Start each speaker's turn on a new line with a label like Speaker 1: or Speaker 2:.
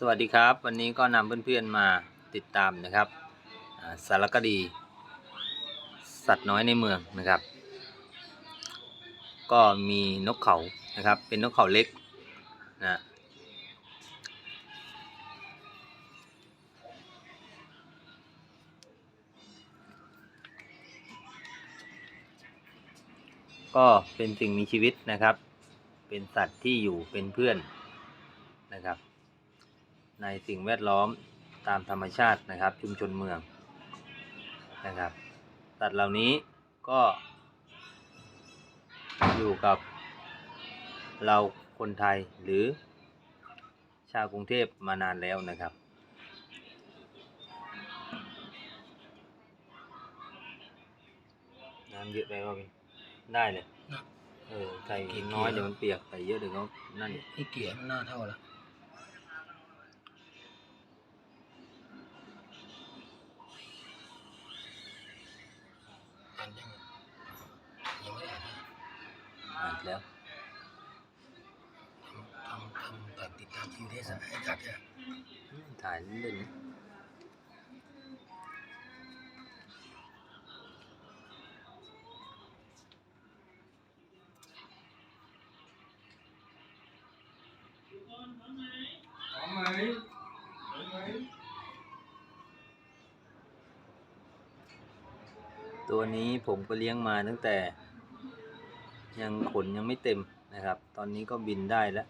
Speaker 1: สวัสดีครับ วันนี้ก็นำเพื่อนๆมาติดตามนะครับอ่าสารคดี สัตว์น้อยในเมืองนะครับ ก็มีนกเขานะครับ เป็นนกเขาเล็กนะก็เป็นสิ่งมีชีวิตนะครับ เป็นสัตว์ที่อยู่เป็นเพื่อนนะครับ ในสิ่งแวดล้อมตามธรรมชาตินะครับ ชุมชนเมืองนะครับสัตว์เหล่านี้ก็อยู่กับเราคนไทยหรือชาวกรุงเทพมานานแล้วนะครับ น้ำเยอะไปว่าเป็นได้เลย
Speaker 2: นะ
Speaker 1: เออใส่
Speaker 2: กี่
Speaker 1: น้อย
Speaker 2: กี่
Speaker 1: เดี๋ยวมันเปียกใส่เยอะเดี๋ยวก็นั่นอีก
Speaker 2: ไอ้เกียร์มันหน้าเท่าละอ่านยังยังไม่ได้อ่านนะ
Speaker 1: อ่านแล้ว
Speaker 2: ทำทำทำแบบติดตามคิวเทสอะให้กัดเนี่ย
Speaker 1: อืมถ่ายเล่นๆนะ
Speaker 3: พร้อมไหมพร้อมไหม
Speaker 1: ตัวนี้ผมก็เลี้ยงมาตั้งแต่ ยังขนยังไม่เต็มนะครับ ตอนนี้ก็บินได้แล้ว